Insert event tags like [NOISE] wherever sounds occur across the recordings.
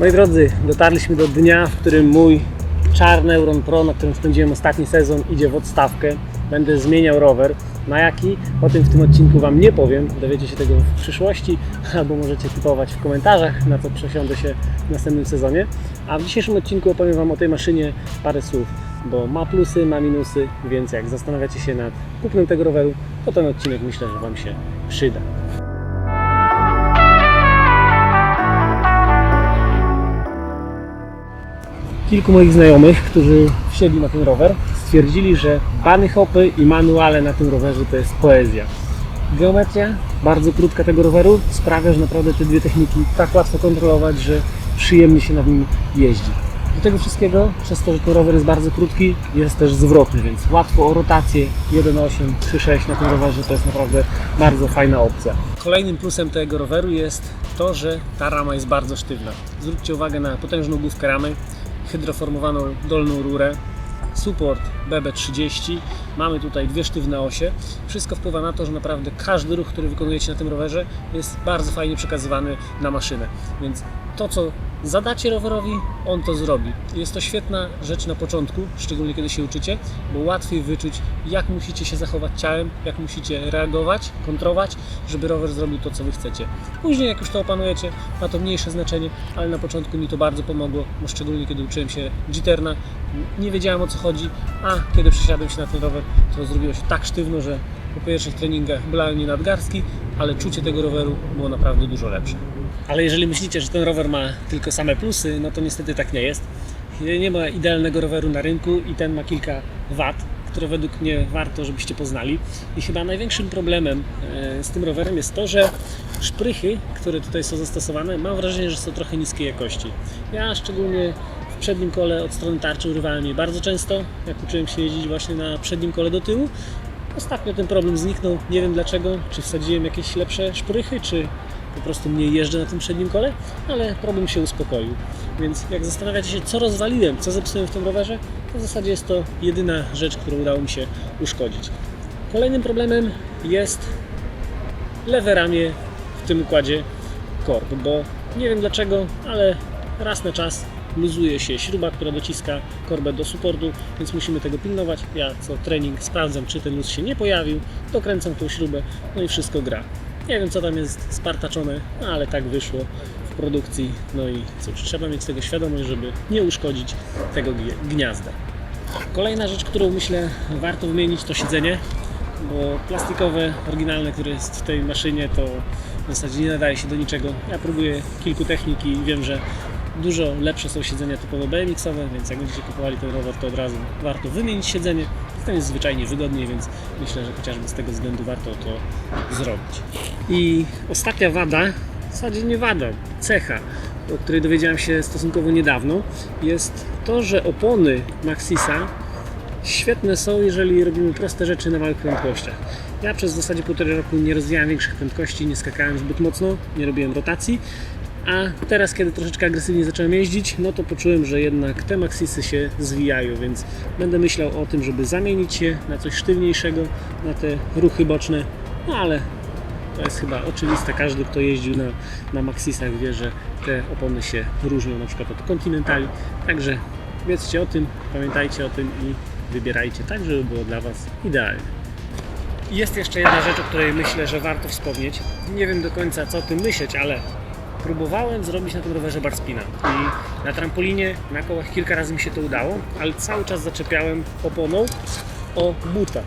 Moi drodzy, dotarliśmy do dnia, w którym mój czarny Euron Pro, na którym spędziłem ostatni sezon, idzie w odstawkę. Będę zmieniał rower. Na jaki? O tym w tym odcinku Wam nie powiem. Dowiecie się tego w przyszłości, [LAUGHS] albo możecie typować w komentarzach, na co przesiądę się w następnym sezonie. A w dzisiejszym odcinku opowiem Wam o tej maszynie parę słów, bo ma plusy, ma minusy, więc jak zastanawiacie się nad kupnem tego roweru, to ten odcinek myślę, że Wam się przyda. Kilku moich znajomych, którzy wsiedli na ten rower, stwierdzili, że bany hopy i manuale na tym rowerze to jest poezja. Geometria, bardzo krótka tego roweru, sprawia, że naprawdę te dwie techniki tak łatwo kontrolować, że przyjemnie się na nim jeździ. Do tego wszystkiego, przez to, że ten rower jest bardzo krótki, jest też zwrotny, więc łatwo o rotację 1.8, 3.6 na tym rowerze to jest naprawdę bardzo fajna opcja. Kolejnym plusem tego roweru jest to, że ta rama jest bardzo sztywna. Zwróćcie uwagę na potężną główkę ramy, hydroformowaną dolną rurę, support BB30, mamy tutaj dwie sztywne osie. Wszystko wpływa na to, że naprawdę każdy ruch, który wykonujecie na tym rowerze jest bardzo fajnie przekazywany na maszynę. Więc to, co zadacie rowerowi, on to zrobi. Jest to świetna rzecz na początku, szczególnie kiedy się uczycie, bo łatwiej wyczuć, jak musicie się zachować ciałem, jak musicie reagować, kontrować, żeby rower zrobił to, co wy chcecie. Później, jak już to opanujecie, ma to mniejsze znaczenie, ale na początku mi to bardzo pomogło, bo szczególnie kiedy uczyłem się Jitterna, nie wiedziałem o co chodzi, a kiedy przesiadłem się na ten rower, to zrobiło się tak sztywno, że po pierwszych treningach bolałem mnie nadgarstki, ale czucie tego roweru było naprawdę dużo lepsze. Ale jeżeli myślicie, że ten rower ma tylko same plusy, no to niestety tak nie jest. Nie ma idealnego roweru na rynku i ten ma kilka wad, które według mnie warto, żebyście poznali. I chyba największym problemem e, z tym rowerem jest to, że szprychy, które tutaj są zastosowane, mam wrażenie, że są trochę niskiej jakości. Ja szczególnie w przednim kole od strony tarczy urywałem je bardzo często, jak uczyłem się jeździć właśnie na przednim kole do tyłu. Ostatnio ten problem zniknął, nie wiem dlaczego, czy wsadziłem jakieś lepsze szprychy, czy po prostu mniej jeżdżę na tym przednim kole, ale problem się uspokoił. Więc jak zastanawiacie się, co rozwaliłem, co zepsułem w tym rowerze, to w zasadzie jest to jedyna rzecz, którą udało mi się uszkodzić. Kolejnym problemem jest lewe ramię w tym układzie korb, bo nie wiem dlaczego, ale raz na czas luzuje się śruba, która dociska korbę do supportu, więc musimy tego pilnować. Ja co trening sprawdzam, czy ten luz się nie pojawił, dokręcam tą śrubę, no i wszystko gra. Nie wiem, co tam jest spartaczone, ale tak wyszło w produkcji. No i cóż, trzeba mieć tego świadomość, żeby nie uszkodzić tego gniazda. Kolejna rzecz, którą myślę warto wymienić, to siedzenie, bo plastikowe, oryginalne, które jest w tej maszynie, to w zasadzie nie nadaje się do niczego. Ja próbuję kilku technik i wiem, że dużo lepsze są siedzenia typowo BMX-owe, więc jak będziecie kupowali ten rower, to od razu warto wymienić siedzenie. To jest zwyczajnie wygodniej, więc myślę, że chociażby z tego względu warto to zrobić. I ostatnia wada, w zasadzie nie wada, cecha, o której dowiedziałem się stosunkowo niedawno, jest to, że opony Maxisa świetne są, jeżeli robimy proste rzeczy na małych prędkościach. Ja przez w zasadzie półtorej roku nie rozwijałem większych prędkości, nie skakałem zbyt mocno, nie robiłem rotacji, a teraz, kiedy troszeczkę agresywnie zacząłem jeździć, no to poczułem, że jednak te Maxisy się zwijają, więc będę myślał o tym, żeby zamienić je na coś sztywniejszego, na te ruchy boczne, no ale to jest chyba oczywiste. Każdy, kto jeździł na, na Maxisach wie, że te opony się różnią na przykład od Continentali. Także wiedzcie o tym, pamiętajcie o tym i wybierajcie tak, żeby było dla Was idealnie. Jest jeszcze jedna rzecz, o której myślę, że warto wspomnieć. Nie wiem do końca co o tym myśleć, ale próbowałem zrobić na tym rowerze bar spina i na trampolinie, na kołach kilka razy mi się to udało, ale cały czas zaczepiałem oponą o buta.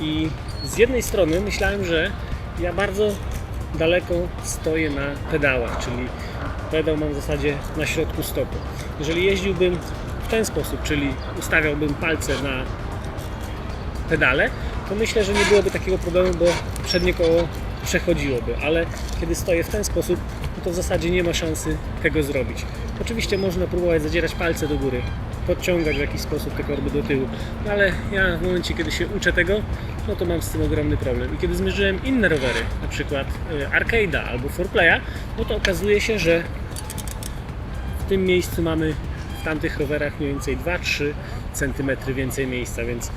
I z jednej strony myślałem, że ja bardzo daleko stoję na pedałach, czyli pedał mam w zasadzie na środku stopy. Jeżeli jeździłbym w ten sposób, czyli ustawiałbym palce na pedale, to myślę, że nie byłoby takiego problemu, bo przednie koło przechodziłoby, ale kiedy stoję w ten sposób, to w zasadzie nie ma szansy tego zrobić. Oczywiście można próbować zadzierać palce do góry, podciągać w jakiś sposób te korby do tyłu, no ale ja w momencie, kiedy się uczę tego, no to mam z tym ogromny problem. I kiedy zmierzyłem inne rowery, na przykład y, Arcade'a albo Forplaya, no to okazuje się, że w tym miejscu mamy w tamtych rowerach mniej więcej 2-3 cm więcej miejsca, więc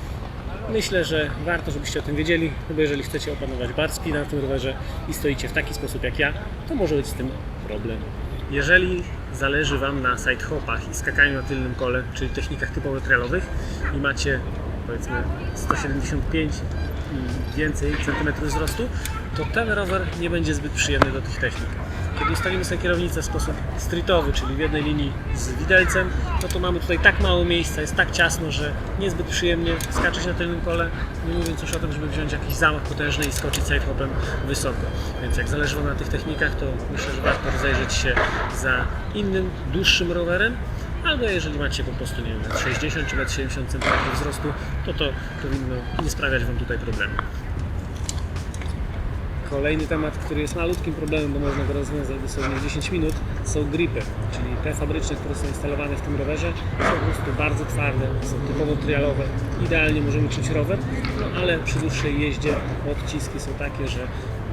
myślę, że warto, żebyście o tym wiedzieli, bo jeżeli chcecie opanować bar spina na tym rowerze i stoicie w taki sposób jak ja, to może być z tym problem. Jeżeli zależy Wam na sidehopach i skakaniu na tylnym kole, czyli technikach typowo trialowych i macie powiedzmy 175 i więcej centymetrów wzrostu, to ten rower nie będzie zbyt przyjemny do tych technik. Kiedy ustawimy sobie kierownicę w sposób streetowy, czyli w jednej linii z widelcem, no to mamy tutaj tak mało miejsca, jest tak ciasno, że niezbyt przyjemnie skaczeć na tylnym kole, nie mówiąc już o tym, żeby wziąć jakiś zamach potężny i skoczyć sidehopem wysoko. Więc jak zależy Wam na tych technikach, to myślę, że warto rozejrzeć się za innym, dłuższym rowerem, albo jeżeli macie po prostu, nie wiem, metr 60 czy metr 70 cm wzrostu, to to powinno nie sprawiać Wam tutaj problemu. Kolejny temat, który jest malutkim problemem, bo można go rozwiązać dosłownie w 10 minut, są gripy, czyli te fabryczne, które są instalowane w tym rowerze, są po prostu bardzo twarde, są typowo trialowe. Idealnie możemy czuć rower, no ale przy dłuższej jeździe odciski są takie, że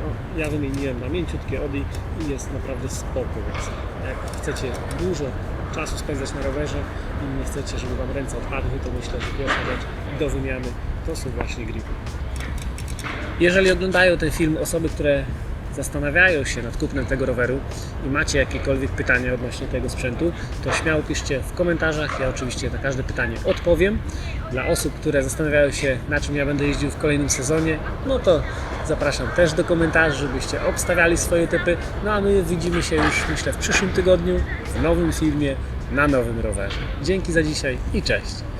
no, ja wymieniłem na mięciutkie Odi i jest naprawdę spoko, więc jak chcecie dużo czasu spędzać na rowerze i nie chcecie, żeby Wam ręce odpadły, to myślę, że pierwsza rzecz do wymiany to są właśnie gripy. Jeżeli oglądają ten film osoby, które zastanawiają się nad kupnem tego roweru i macie jakiekolwiek pytania odnośnie tego sprzętu, to śmiało piszcie w komentarzach. Ja oczywiście na każde pytanie odpowiem. Dla osób, które zastanawiają się, na czym ja będę jeździł w kolejnym sezonie, no to zapraszam też do komentarzy, żebyście obstawiali swoje typy. No a my widzimy się już, myślę, w przyszłym tygodniu w nowym filmie na nowym rowerze. Dzięki za dzisiaj i cześć!